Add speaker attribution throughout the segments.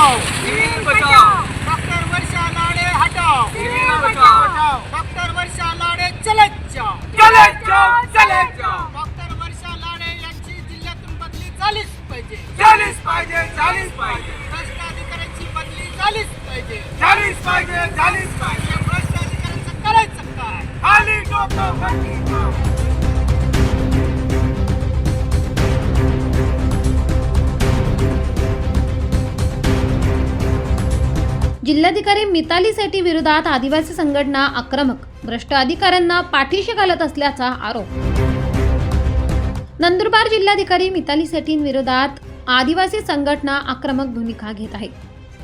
Speaker 1: बचाओ। Doctor वर्षा लाडे हटाओ। Doctor वर्षा लाडे चलत जाओ।
Speaker 2: चले जाओ चले जाओ।
Speaker 1: डॉक्टर वर्षा लाडे यांची जिल्ह्यातून बदली झालीच पाहिजे।
Speaker 2: झालीच पाहिजे झालीच पाहिजे।
Speaker 1: भ्रष्ट अधिकाऱ्यांची बदली झालीच पाहिजे।
Speaker 2: झालीच पाहिजे झालीच पाहिजे।
Speaker 1: या भ्रष्ट अधिकाऱ्यांचं करायचं काय?
Speaker 2: खाली डोकं
Speaker 3: जिल्हाधिकारी मिताली सेठी विरोधात आदिवासी संघटना आक्रमक भ्रष्ट अधिकाऱ्यांना पाठीशी घालत असल्याचा आरोप. नंदुरबार जिल्हाधिकारी मिताली सेठींविरोधात आदिवासी संघटना आक्रमक भूमिका घेत आहे.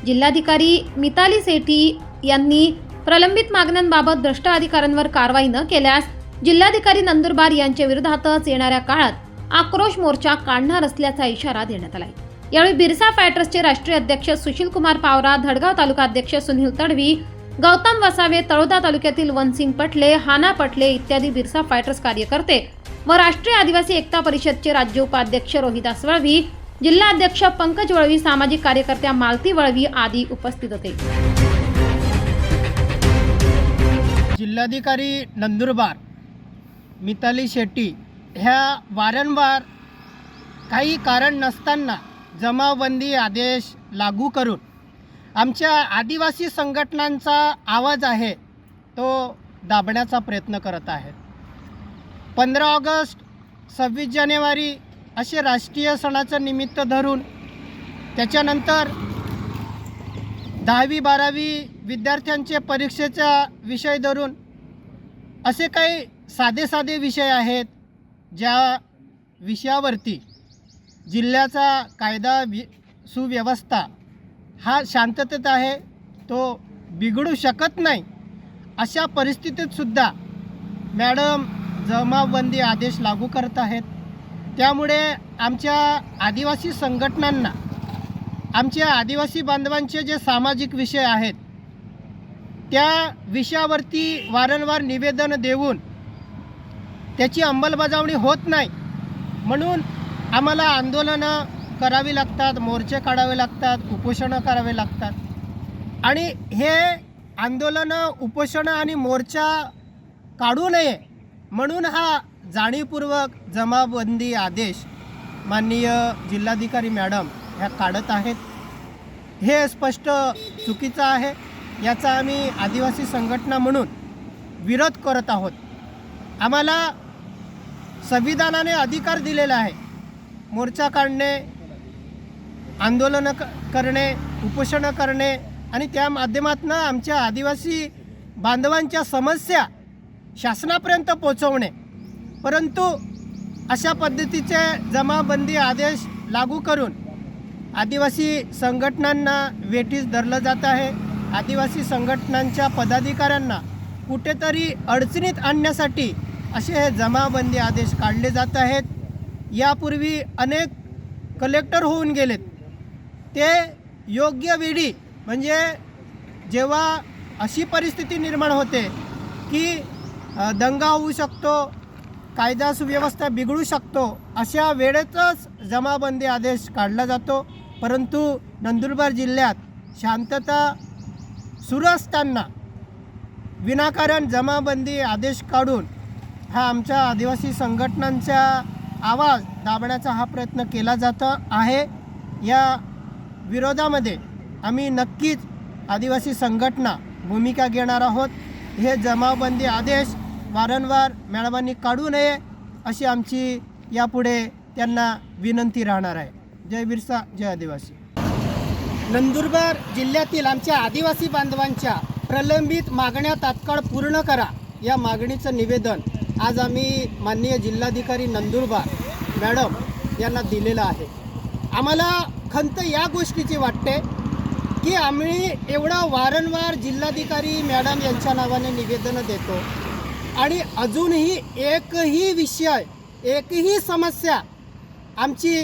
Speaker 3: जिल्हाधिकारी मिताली सेठी यांनी प्रलंबित मागण्यांबाबत भ्रष्ट अधिकाऱ्यांवर कारवाई न केल्यास जिल्हाधिकारी नंदुरबार यांच्या विरोधातच येणाऱ्या काळात आक्रोश मोर्चा काढणार असल्याचा इशारा देण्यात आला आहे यावेळी बिरसा फायटर्सचे राष्ट्रीय अध्यक्ष सुशील कुमार पावरा धडगाव तालुका अध्यक्ष सुनील तडवी गौतम वसावे तळोदा तालुक्यातील वनसिंग पटले हाना पटले इत्यादी बिरसा फायटर्स कार्यकर्ते व राष्ट्रीय आदिवासी एकता परिषदचे राज्य उपाध्यक्ष रोहिदास वळवी जिल्हा अध्यक्ष पंकज वळवी सामाजिक कार्यकर्त्या मालती वळवी आदी उपस्थित होते.
Speaker 1: जिल्हाधिकारी नंदुरबार मिताली शेट्टी ह्या वारंवार काही कारण नसताना जमावबंदी आदेश लागू करून आमच्या आदिवासी संघटनांचा आवाज आहे तो दाबण्याचा प्रयत्न करत आहेत पंधरा ऑगस्ट सव्वीस जानेवारी असे राष्ट्रीय सणाचं निमित्त धरून त्याच्यानंतर दहावी बारावी विद्यार्थ्यांचे परीक्षेचा विषय धरून असे काही साधे साधे विषय आहेत ज्या विषयावरती जिल्ह्याचा कायदा वि सुव्यवस्था हा शांततेत आहे तो बिघडू शकत नाही. अशा परिस्थितीतसुद्धा मॅडम जमावबंदी आदेश लागू करत आहेत. त्यामुळे आमच्या आदिवासी संघटनांना आमच्या आदिवासी बांधवांचे जे सामाजिक विषय आहेत त्या विषयावरती वारंवार निवेदन देऊन त्याची अंमलबजावणी होत नाही. म्हणून आम्हाला आंदोलनं करावी लागतात मोर्चे काढावे लागतात उपोषणं करावे लागतात. आणि हे आंदोलनं उपोषणं आणि मोर्चा काढू नये म्हणून हा जाणीवपूर्वक जमाबंदी आदेश माननीय जिल्हाधिकारी मॅडम ह्या काढत आहेत. हे स्पष्ट चुकीचं आहे. याचा आम्ही आदिवासी संघटना म्हणून विरोध करत आहोत. आम्हाला संविधानाने अधिकार दिलेला आहे. मोर्चा काढणे आंदोलनं क करणे उपोषणं करणे आणि त्या माध्यमातून आमच्या आदिवासी बांधवांच्या समस्या शासनापर्यंत पोचवणे परंतु अशा पद्धतीचे जमाबंदी आदेश लागू करून आदिवासी संघटनांना वेठीस धरलं जात आहे. आदिवासी संघटनांच्या पदाधिकाऱ्यांना कुठेतरी अडचणीत आणण्यासाठी असे हे जमाबंदी आदेश काढले जात आहेत. यापूर्वी अनेक कलेक्टर होऊन गेलेत. ते योग्य वेळी म्हणजे जेव्हा अशी परिस्थिती निर्माण होते की दंगा होऊ शकतो कायदा सुव्यवस्था बिघडू शकतो अशा वेळेतच जमाबंदी आदेश काढला जातो. परंतु नंदुरबार जिल्ह्यात शांतता सुरू असताना विनाकारण जमाबंदी आदेश काढून हा आमच्या आदिवासी संघटनांच्या आवाज दाबण्याचा हा प्रयत्न केला जात आहे. या विरोधामध्ये आम्ही नक्कीच आदिवासी संघटना भूमिका घेणार आहोत. हे जमावबंदी आदेश वारंवार मॅडमांनी काढू नये अशी आमची यापुढे त्यांना विनंती राहणार आहे. जय बिरसा जय आदिवासी. नंदुरबार जिल्ह्यातील आमच्या आदिवासी बांधवांच्या प्रलंबित मागण्या तात्काळ पूर्ण करा या मागणीचं निवेदन आज आम्ही माननीय जिल्हाधिकारी नंदुरबार मॅडम यांना दिलेलं आहे. आम्हाला खंत या गोष्टीची वाटते की आम्ही एवढा वारंवार जिल्हाधिकारी मॅडम यांच्या नावाने निवेदनं देतो आणि अजूनही एकही विषय एकही समस्या आमची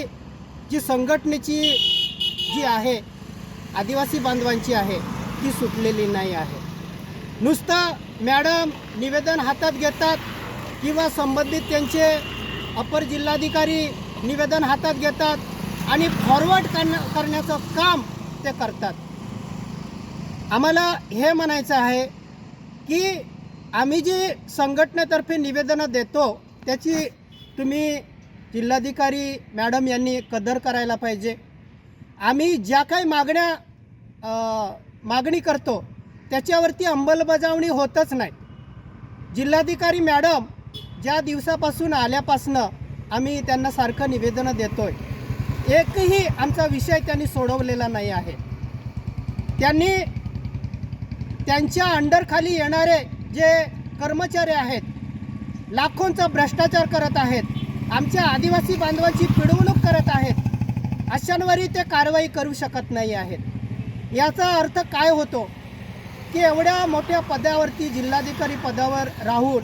Speaker 1: जी संघटनेची जी आहे आदिवासी बांधवांची आहे ती सुटलेली नाही आहे. नुसतं मॅडम निवेदन हातात घेतात किंवा संबंधित त्यांचे अपर जिल्हाधिकारी निवेदन हातात घेतात आणि फॉरवर्ड करण करण्याचं काम ते करतात. आम्हाला हे म्हणायचं आहे की आम्ही जी संघटनेतर्फे निवेदनं देतो त्याची तुम्ही जिल्हाधिकारी मॅडम यांनी कदर करायला पाहिजे. आम्ही ज्या काही मागण्या मागणी करतो त्याच्यावरती अंमलबजावणी होतच नाही. जिल्हाधिकारी मॅडम ज्या दिवसापासून आल्यापासनं आम्ही त्यांना सारखं निवेदनं देतोय एकही आमचा विषय त्यांनी सोडवलेला नाही आहे. त्यांनी त्यांच्या अंडरखाली येणारे जे कर्मचारी आहेत लाखोंचा भ्रष्टाचार करत आहेत आमच्या आदिवासी बांधवांची पिडवणूक करत आहेत अशांवरही ते कारवाई करू शकत नाही आहेत. याचा अर्थ काय होतो की एवढ्या मोठ्या पदावरती जिल्हाधिकारी पदावर राहून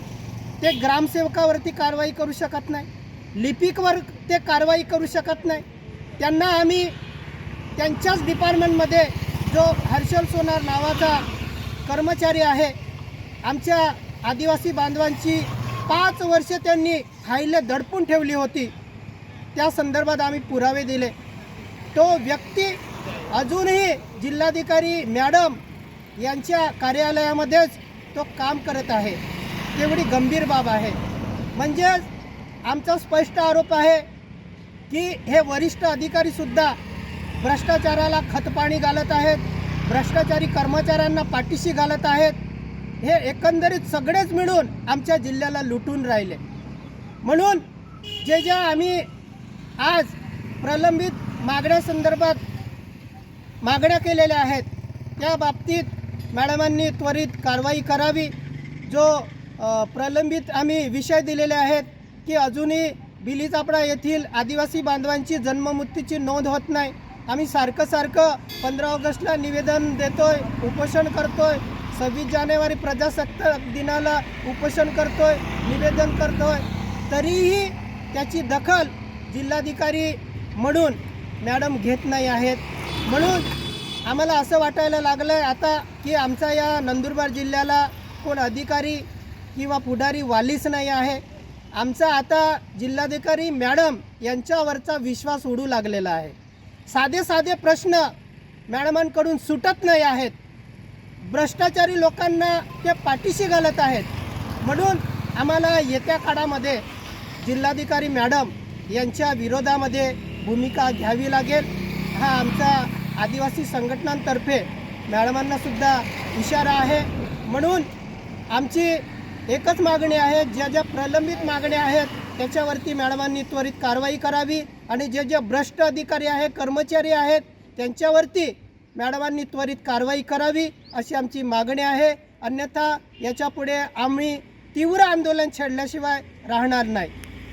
Speaker 1: ते ग्रामसेवकावरती कारवाई करू शकत नाही. लिपिकवर ते कारवाई करू शकत नाही. त्यांना आम्ही त्यांच्याच डिपार्टमेंटमध्ये जो हर्षल सोनार नावाचा कर्मचारी आहे आमच्या आदिवासी बांधवांची पाच वर्षे त्यांनी फाईले दडपून ठेवली होती. त्या संदर्भात आम्ही पुरावे दिले. तो व्यक्ती अजूनही जिल्हाधिकारी मॅडम यांच्या कार्यालयामध्येच तो काम करत आहे. तेवढी गंभीर बाब आहे. म्हणजेच आमचा स्पष्ट आरोप आहे की हे वरिष्ठ अधिकारीसुद्धा भ्रष्टाचाराला खतपाणी घालत आहेत भ्रष्टाचारी कर्मचाऱ्यांना पाठीशी घालत आहेत. हे एकंदरीत सगळेच मिळून आमच्या जिल्ह्याला लुटून राहिले. म्हणून जे ज्या आम्ही आज प्रलंबित मागण्यासंदर्भात मागण्या केलेल्या आहेत त्या बाबतीत मॅडमांनी त्वरित कारवाई करावी. जो प्रलंबित आम्ही विषय दिलेले आहेत की अजूनही बिलीचापडा येथील आदिवासी बांधवांची जन्ममृत्यूची नोंद होत नाही. आम्ही सारखं सारखं पंधरा ऑगस्टला निवेदन देतोय उपोषण करतोय. सव्वीस जानेवारी प्रजासत्ताक दिनाला उपोषण करतोय निवेदन करतोय. तरीही त्याची दखल जिल्हाधिकारी म्हणून मॅडम घेत नाही आहेत. म्हणून आम्हाला असं वाटायला लागलं आहे आता की आमचा या नंदुरबार जिल्ह्याला कोण अधिकारी किंवा पुढारी वालीच नाही आहे. आमचा आता जिल्हाधिकारी मॅडम यांच्यावरचा विश्वास उडू लागलेला आहे. साधे साधे प्रश्न मॅडमांकडून सुटत नाही आहेत. भ्रष्टाचारी लोकांना ते पाठीशी घालत आहेत. म्हणून आम्हाला येत्या काळामध्ये जिल्हाधिकारी मॅडम यांच्या विरोधामध्ये भूमिका घ्यावी लागेल. हा आमचा आदिवासी संघटनांतर्फे मॅडमांनासुद्धा इशारा आहे. म्हणून आमची एकच मागणी आहे ज्या ज्या प्रलंबित मागण्या आहेत त्याच्यावरती मॅडमांनी त्वरित कारवाई करावी आणि जे जे भ्रष्ट अधिकारी आहेत कर्मचारी आहेत त्यांच्यावरती मॅडमांनी त्वरित कारवाई करावी अशी आमची मागणी आहे. अन्यथा याच्यापुढे आम्ही तीव्र आंदोलन छेडल्याशिवाय राहणार नाही.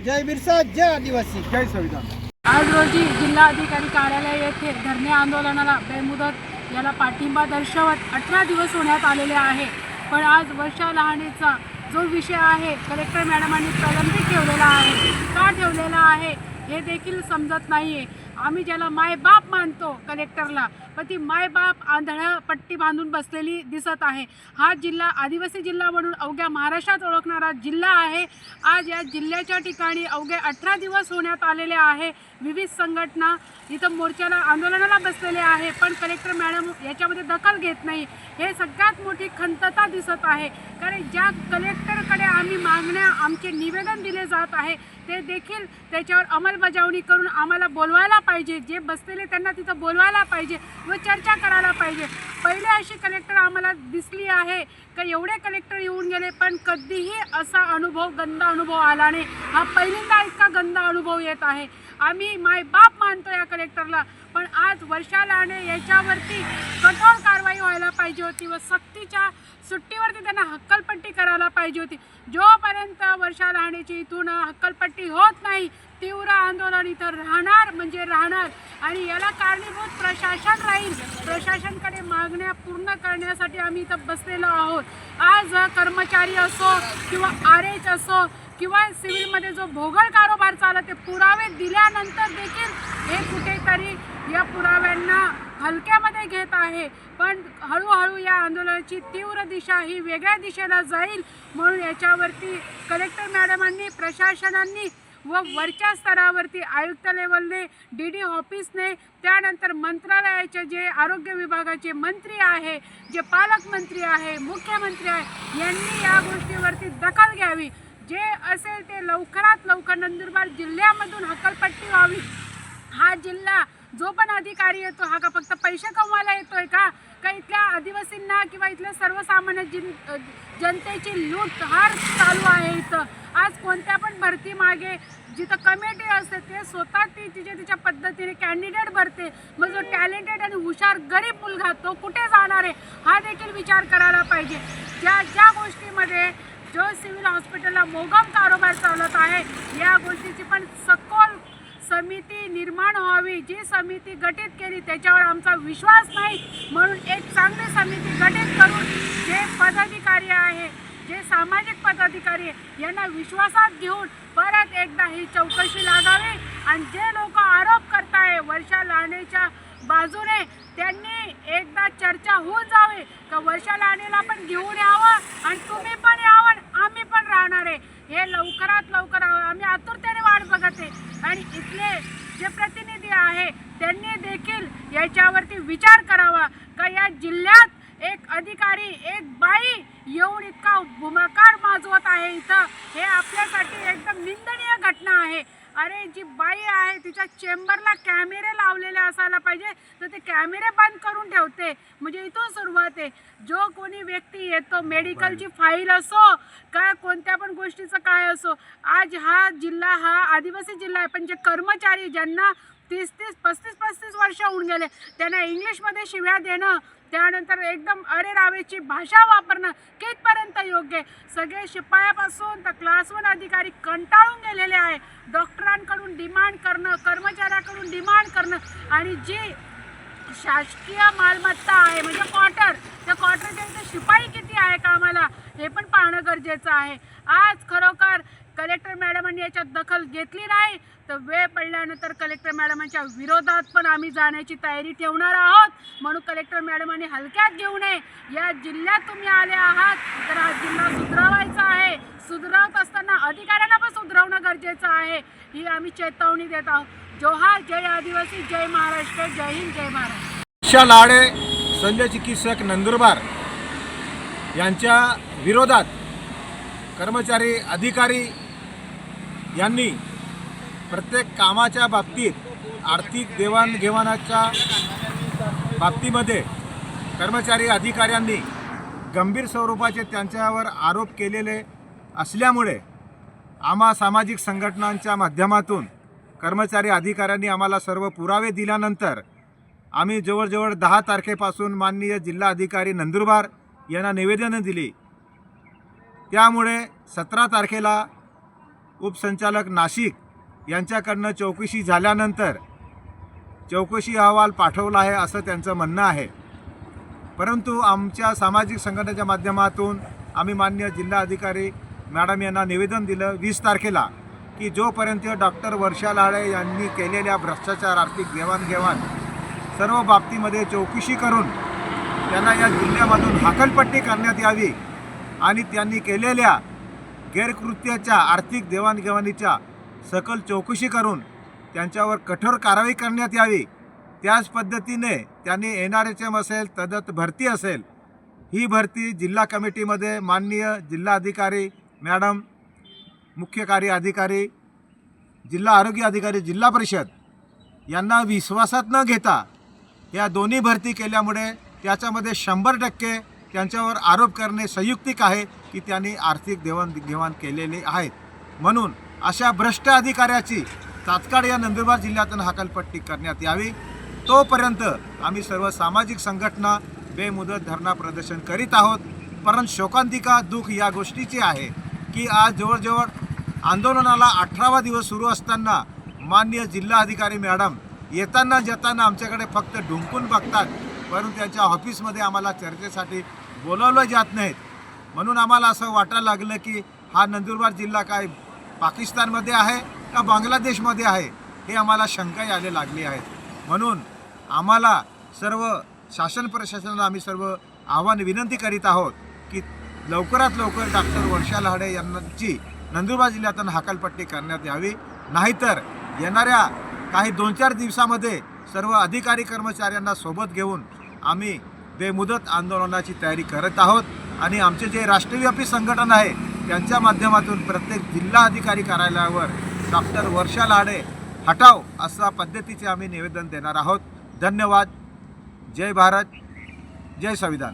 Speaker 1: जय बिरसा जय आदिवासी.
Speaker 2: जय संविधान.
Speaker 4: आज रोजी जिल्हाधिकारी कार्यालय येथे धरणे आंदोलनाला बेमुदत याला पाठिंबा दर्शवत अठरा दिवस होण्यात आलेले आहे. पण आज वर्षा लहानेचा जो विषय आहे कलेक्टर मॅडमांनी प्रलंबित ठेवलेला आहे का ठेवलेला आहे हे देखील समजत नाही आहे आम्ही ज्याला मायबाप मानतो कलेक्टरला पण ती मायबाप आंधळं पट्टी बांधून बसलेली दिसत आहे. हा जिल्हा आदिवासी जिल्हा म्हणून अवघ्या महाराष्ट्रात ओळखणारा जिल्हा आहे. आज या जिल्ह्याच्या ठिकाणी अवघे अठरा दिवस होण्यात आलेले आहे. विविध संघटना इथं मोर्चाला आंदोलनाला बसलेले आहे पण कलेक्टर मॅडम याच्यामध्ये दखल घेत नाही. हे सगळ्यात मोठी खंतता दिसत आहे. कारण ज्या कलेक्टरकडे आम्ही मागण्या आमचे निवेदन दिले जात आहे ते देखील त्याच्यावर अंमलबजावणी करून आम्हाला बोलवायला पाहिजे. जे बसलेले त्यांना तिथं बोलवायला पाहिजे. व चर्चा करायला पाहिजे. पहिले अशी कलेक्टर आम्हाला दिसली आहे का एवढे कलेक्टर येऊन गेले पण कधीही असा अनुभव गंदा अनुभव आला नाही. हा पहिल्यांदा इतका गंदा अनुभव येत आहे. आम्ही माय बाप मानतो या कलेक्टरला पण आज वर्षा लांडे याच्यावरती कठोर कारवाई व्हायला पाहिजे होती व सक्तीच्या सुट्टीवरती त्यांना हक्कलपट्टी करायला पाहिजे होती. जोपर्यंत वर्षा लांडेची इथून हक्कलपट्टी होत नाही तीव्र आंदोलन इथं राहणार म्हणजे राहणार. आणि याला कारणीभूत प्रशासन राहील. प्रशासनकडे मागण्या पूर्ण करण्यासाठी आम्ही इथं बसलेलो आहोत. आज कर्मचारी असो किंवा आर एच असो किंवा सिव्हिलमध्ये जो भोगळ कारोबार चालला ते पुरावे दिल्यानंतर देखील हे कुठेतरी या पुराव्यांना हलक्यामध्ये घेत आहे. पण हळूहळू या आंदोलनाची तीव्र दिशा ही वेगळ्या दिशेला जाईल म्हणून याच्यावरती कलेक्टर मॅडमांनी प्रशासनांनी व वरच्या स्तरावरती आयुक्त लेवलने डी डी ऑफिसने त्यानंतर मंत्रालयाचे जे आरोग्य विभागाचे मंत्री आहे जे पालकमंत्री आहे मुख्यमंत्री आहे यांनी या गोष्टीवरती दखल घ्यावी. जे असेल ते लवकरात लवकर नंदुरबार जिल्ह्यामधून हकलपट्टी व्हावी. हा जिल्हा जो पण अधिकारी येतो हा का फक्त पैसे कमवायला येतोय का? का इथल्या आदिवासींना किंवा इथल्या सर्वसामान्य जिन जनतेची लूट हार चालू आहे इथं? आज कोणत्या पण भरती मागे जिथं कमिटी असते ते स्वतः ती तिच्या तिच्या पद्धतीने कॅन्डिडेट भरते. मग जो टॅलेंटेड आणि हुशार गरीब मुलगा तो कुठे जाणार आहे? हा देखील विचार करायला पाहिजे. ज्या ज्या गोष्टीमध्ये जो सिव्हिल हॉस्पिटलला मोगम कारोबार चालत आहे या गोष्टीची पण सखोल समिती निर्माण व्हावी. जी समिती गठीत केली त्याच्यावर आमचा विश्वास नाही. म्हणून एक चांगली समिती गठीत करून जे पदाधिकारी आहे जे सामाजिक पदाधिकारी आहे यांना विश्वासात घेऊन परत एकदा ही चौकशी लागावी. आणि जे लोक आरोप करताय वर्षा लाणेच्या बाजूने त्यांनी एकदा चर्चा होऊन जावी. का वर्षा लाणेला पण घेऊन यावं? आणि तुम्ही पण यावं आणि आम्ही पण राहणार आहे हे लवकरात लवकर आम्ही आतुरतेने वाट बघत आहे आणि इथले जे प्रतिनिधी आहे त्यांनी देखील याच्यावरती विचार करावा. का या जिल्ह्यात एक अधिकारी एक बाई येऊन इतका भूमाकार माजवत आहे इथं? हे आपल्यासाठी एकदम निंदनीय घटना आहे. अरे जी बाई आहे तिच्या चेंबरला कॅमेरे लावलेले असायला पाहिजे तर ते कॅमेरे बंद करून ठेवते. म्हणजे इथून आहे जो कोणी व्यक्ती येतो मेडिकलची फाईल असो काय कोणत्या पण गोष्टीचं काय असो आज हा जिल्हा हा आदिवासी जिल्हा आहे पण जे कर्मचारी ज्यांना तीस तीस पस्तीस पस्तीस वर्ष होऊन गेले त्यांना इंग्लिशमध्ये शिव्या देणं त्यानंतर एकदम अरे रावेची भाषा वापरणं कितपर्यंत योग्य? आहे सगळे शिपायापासून तर क्लास वन अधिकारी कंटाळून गेलेले आहे. डॉक्टरांकडून डिमांड करणं कर्मचाऱ्याकडून डिमांड करणं आणि जी शासकीय मालमत्ता आहे. म्हणजे क्वार्टर त्या क्वार्टरच्या इथे शिपाई किती आहे का आम्हाला? हे पण पाहणं गरजेचं आहे. आज खरोखर कलेक्टर मॅडमांनी याच्यात दखल घेतली नाही. तर वेळ पडल्यानंतर कलेक्टर मॅडमांच्या विरोधात पण आम्ही जाण्याची तयारी ठेवणार आहोत. म्हणून कलेक्टर मॅडमांनी हलक्यात घेऊ नये. या जिल्ह्यात तुम्ही आले आहात तर हा जिल्हा सुधरवायचा आहे. सुधरवत असताना अधिकाऱ्यांना पण सुधरवणं गरजेचं आहे. ही आम्ही चेतावणी देत आहोत. जोहार जय आदिवासी जय महाराष्ट्र जय हिंद जय महाराष्ट्र
Speaker 5: ईशा लाडे संजय चिकित्सक नंदुरबार यांच्या विरोधात कर्मचारी अधिकारी यांनी प्रत्येक कामाच्या बाबतीत आर्थिक देवाणघेवाणाच्या बाबतीमध्ये कर्मचारी अधिकाऱ्यांनी गंभीर स्वरूपाचे त्यांच्यावर आरोप केलेले असल्यामुळे आम्हा सामाजिक संघटनांच्या माध्यमातून कर्मचारी अधिकाऱ्यांनी आम्हाला सर्व पुरावे दिल्यानंतर आम्ही जवळजवळ दहा तारखेपासून माननीय जिल्हा अधिकारी नंदुरबार यांना निवेदनं दिली. त्यामुळे सतरा तारखेला उपसंचालक नाशिक यांच्याकडनं चौकशी झाल्यानंतर चौकशी अहवाल पाठवला आहे असं त्यांचं म्हणणं आहे. परंतु आमच्या सामाजिक संघटनेच्या माध्यमातून आम्ही मान्य जिल्हाधिकारी मॅडम यांना निवेदन दिलं वीस तारखेला. की जोपर्यंत डॉक्टर वर्षा लाळे यांनी केलेल्या भ्रष्टाचार आर्थिक देवाणघेवाण सर्व बाबतीमध्ये चौकशी करून त्यांना या जिल्ह्यामधून हाकलपट्टी करण्यात यावी आणि त्यांनी केलेल्या गैरकृत्याच्या आर्थिक देवाणघेवाणीच्या सकल चौकशी करून त्यांच्यावर कठोर कारवाई करण्यात यावी. त्याच पद्धतीने त्यांनी एन आर एच एम असेल तदत भरती असेल ही भरती जिल्हा कमिटीमध्ये माननीय जिल्हाधिकारी मॅडम मुख्य कार्य अधिकारी जिल्हा आरोग्य अधिकारी जिल्हा परिषद यांना विश्वासात न घेता या दोन्ही भरती केल्यामुळे त्याच्यामध्ये शंभर टक्के त्यांच्यावर आरोप करणे संयुक्तिक आहे की त्यांनी आर्थिक देवाणघेवाण केलेले आहेत. म्हणून अशा भ्रष्ट अधिकाऱ्याची तात्काळ या नंदुरबार जिल्ह्यातून हकालपट्टी करण्यात यावी. तोपर्यंत आम्ही सर्व सामाजिक संघटना बेमुदत धरणा प्रदर्शन करीत आहोत. परंतु शोकांतिका दुःख या गोष्टीची आहे. की आज जवळजवळ आंदोलनाला अठरावा दिवस सुरू असताना मान्य जिल्हाधिकारी मॅडम येताना जाताना आमच्याकडे फक्त ढुंकून बघतात परंतु त्यांच्या ऑफिसमध्ये आम्हाला चर्चेसाठी बोलवलं जात नाहीत म्हणून आम्हाला असं वाटायला लागलं की हा नंदुरबार जिल्हा काय पाकिस्तानमध्ये आहे का बांगलादेशमध्ये आहे हे आम्हाला शंका यायला लागली आहेत म्हणून आम्हाला सर्व शासन प्रशासनाला आम्ही सर्व आव्हान विनंती करीत आहोत की लवकरात लवकर डॉक्टर वर्षा लहाडे यांची नंदुरबार जिल्ह्यातून हकालपट्टी करण्यात यावी. नाहीतर येणाऱ्या काही दोन चार दिवसामध्ये सर्व अधिकारी कर्मचाऱ्यांना सोबत घेऊन आम्ही बेमुदत आंदोलनाची तयारी करत आहोत. आणि आमचे जे राष्ट्रव्यापी संघटन आहे त्यांच्या माध्यमातून प्रत्येक जिल्हा अधिकारी कार्यालयावर डॉक्टर वर्षा लाडे हटाव असा पद्धतीचे आम्ही निवेदन देणार आहोत. धन्यवाद. जय भारत. जय संविधान.